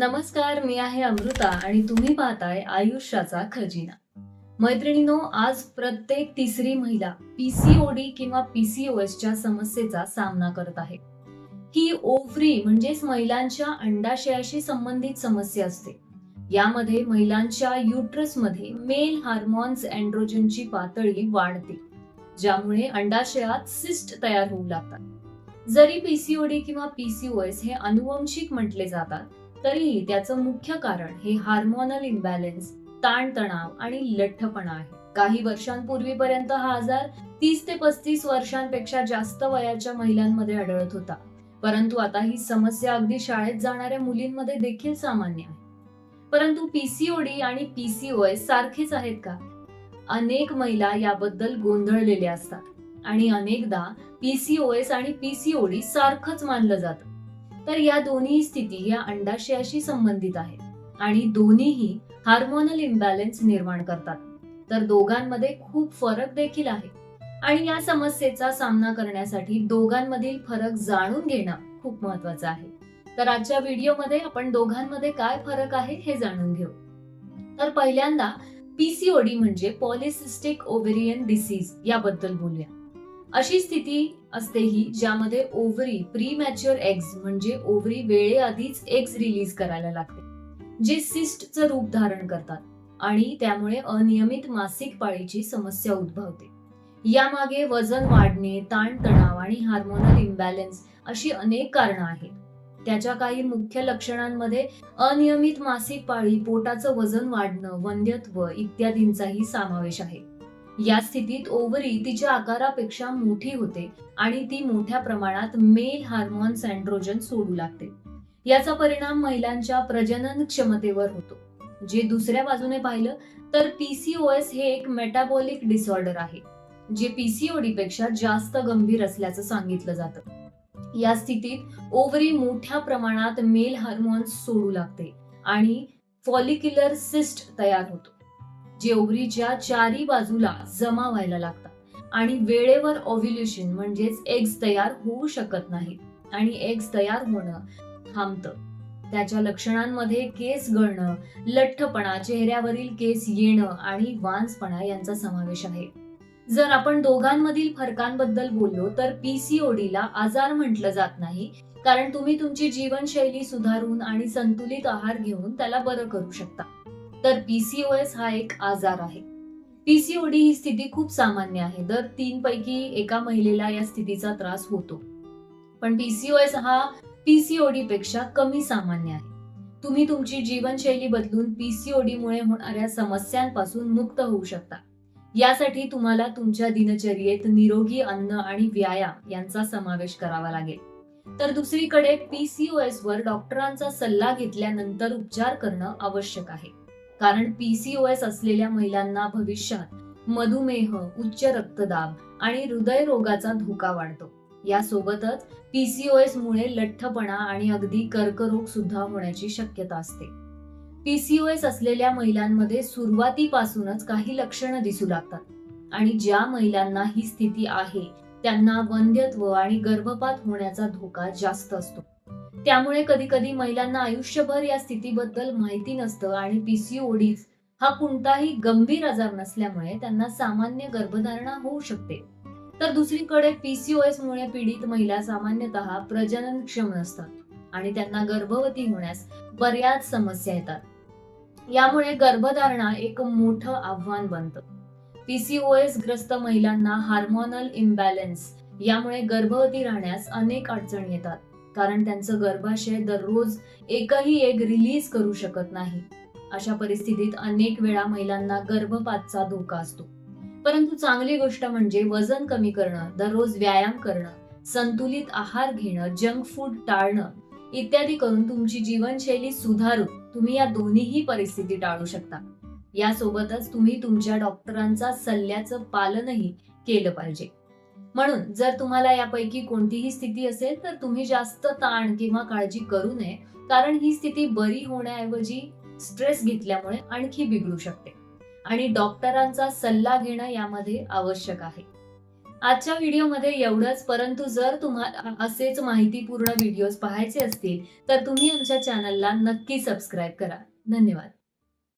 नमस्कार मी आहे अमृता आणि तुम्ही पाहताय आयुष्याचा खजिना. मैत्रिणीनो आज प्रत्येक तिसरी महिला पीसीओडी किंवा पीसीओएस च्या समस्येचा सामना करत आहे. ही ओव्हरी म्हणजेच महिलांच्या अंडाशयाशी संबंधित समस्या असते. यामध्ये महिलांच्या युट्रसमध्ये मेल हार्मोन्स अँड्रोजनची पातळी वाढते ज्यामुळे अंडाशयात सिस्ट तयार होऊ लागतात. जरी पीसीओडी किंवा पीसीओएस हे अनुवंशिक म्हटले जातात तरीही त्याचं मुख्य कारण हे हार्मोनल इम्बॅलन्स ताणतणाव आणि लठ्ठपणा आहे. काही वर्षांपूर्वीपर्यंत हा आजार तीस ते पस्तीस वर्षांपेक्षा जास्त वयाच्या महिलांमध्ये आढळत होता. परंतु आता ही समस्या अगदी शाळेत जाणाऱ्या मुलींमध्ये देखील सामान्य आहे. परंतु पीसीओडी आणि पीसीओएस सारखेच आहेत का? अनेक महिला याबद्दल गोंधळलेले असतात आणि अनेकदा पीसीओएस आणि पीसीओडी सारखंच मानलं जातं. तर या दोन्ही स्थिती या अंडाशयाशी संबंधित आहेत आणि दोन्हीही हार्मोनल इम्बॅलन्स निर्माण करतात. तर दोघांमध्ये खूप फरक देखील आहे. आणि या समस्येचा सामना करण्यासाठी दोघांमधील फरक जाणून घेणं खूप महत्वाचं आहे. तर आजच्या व्हिडिओमध्ये आपण दोघांमध्ये काय फरक आहे हे जाणून घेऊ. तर पहिल्यांदा पीसीओडी म्हणजे पॉलिसिस्टिक ओव्हेरियन डिसीज याबद्दल बोलूया. अशी स्थिती असते ही ज्यामध्ये ओव्हरी प्री मॅच्युअर एग्स म्हणजे ओव्हरी वेळेआधीच एग्स रिलीज करायला लागते जे सिस्टचं रूप धारण करतात आणि त्यामुळे अनियमित मासिक पाळीची समस्या उद्भवते. यामागे वजन वाढणे ताणतणाव आणि हार्मोनल इम्बॅलन्स अशी अनेक कारणं आहेत. त्याच्या काही मुख्य लक्षणांमध्ये अनियमित मासिक पाळी पोटाचं वजन वाढणं वंध्यत्व इत्यादींचाही समावेश आहे. या स्थितीत ओव्हरी तिच्या आकारापेक्षा मोठी होते आणि ती मोठ्या प्रमाणात मेल हार्मोन्स अँड्रोजन सोडू लागते. याचा परिणाम महिलांच्या प्रजनन क्षमतेवर होतो. जे दुसऱ्या बाजूने पाहिलं तर पीसीओएस हे एक मेटाबॉलिक डिसऑर्डर आहे जे पीसीओडी पेक्षा जास्त गंभीर असल्याचं सांगितलं जातं. या स्थितीत ओव्हरी मोठ्या प्रमाणात मेल हार्मोन्स सोडू लागते आणि फॉलिक्युलर सिस्ट तयार होतो. जेवरीच्या चारी बाजूला जमा व्हायला लागतात. आणि वेळेवर ओव्ह्युलेशन म्हणजेच एग्स तयार होऊ शकत नाहीत आणि एग्स तयार होणं थांबतं. त्याच्या लक्षणांमध्ये केस गळणं लठ्ठपणा चेहऱ्यावरील केस येणं आणि वांसपणा यांचा समावेश आहे. जर आपण दोघांमधील फरकांबद्दल बोललो तर पीसीओडीला आजार म्हटलं जात नाही कारण तुम्ही तुमची जीवनशैली सुधारून आणि संतुलित आहार घेऊन त्याला बरं करू शकता. तर पीसीओएस हा एक आजार आहे. पीसीओडी ही स्थिती खूप सामान्य आहे. दर तीन पैकी एका महिलेला या स्थितीचा त्रास होतो. पण पीसीओएस हा पीसीओडी पेक्षा कमी सामान्य आहे. तुम्ही तुमची जीवनशैली बदलून पीसीओडी मुळे होणाऱ्या समस्यांपासून मुक्त होऊ शकता. यासाठी तुम्हाला तुमच्या दिनचर्येत निरोगी अन्न आणि व्यायाम यांचा समावेश करावा लागेल. तर दुसरीकडे पीसीओएस वर डॉक्टरांचा सल्ला घेतल्यानंतर उपचार करणं आवश्यक आहे. कारण पीसीओएस असलेल्या महिलांना भविष्यात मधुमेह उच्च रक्तदाब आणि हृदयरोगाचा धोका वाढतो. यासोबतच पीसीओएस मुळे लठ्ठपणा आणि अगदी कर्करोग सुद्धा होण्याची शक्यता असते. पीसीओएस असलेल्या महिलांमध्ये सुरुवातीपासूनच काही लक्षणं दिसू लागतात आणि ज्या महिलांना ही स्थिती आहे त्यांना वंध्यत्व आणि गर्भपात होण्याचा धोका जास्त असतो. त्यामुळे कधी कधी महिलांना आयुष्यभर या स्थितीबद्दल माहिती नसतं आणि पीसीओडी हा कोणताही गंभीर आजार नसल्यामुळे त्यांना सामान्य गर्भधारणा होऊ शकते. तर दुसरीकडे पीसीओएस मुळे पीडित महिला सामान्यतः प्रजननक्षम नसतात आणि त्यांना गर्भवती होण्यास बऱ्याच समस्या येतात. यामुळे गर्भधारणा एक मोठं आव्हान बनतं. पीसीओएस ग्रस्त महिलांना हार्मोनल इम्बॅलन्स यामुळे गर्भवती राहण्यास अनेक अडचणी येतात. कारण त्यांचं गर्भाशय दररोज एकही एक रिलीज करू शकत नाही. अशा परिस्थितीत अनेक वेळा महिलांना गर्भपातचा धोका असतो. परंतु चांगली गोष्ट म्हणजे वजन कमी करणं दररोज व्यायाम करणं संतुलित आहार घेणं जंक फूड टाळणं इत्यादी करून तुमची जीवनशैली सुधारून तुम्ही या दोन्हीही परिस्थिती टाळू शकता. यासोबतच तुम्ही तुमच्या डॉक्टरांचा सल्ल्याचं पालनही केलं पाहिजे. म्हणून जर तुम्हाला यापैकी कोणतीही स्थिती असेल तर तुम्ही जास्त ताण किंवा काळजी करू नये कारण ही स्थिती बरी होण्याऐवजी स्ट्रेस घेतल्यामुळे आणखी बिघडू शकते. आणि डॉक्टरांचा सल्ला घेणं यामध्ये आवश्यक आहे. आजच्या व्हिडिओमध्ये एवढंच परंतु जर तुम्हाला असेच माहितीपूर्ण व्हिडिओज पाहायचे असतील तर तुम्ही आमच्या चॅनलला नक्की सबस्क्राईब करा. धन्यवाद.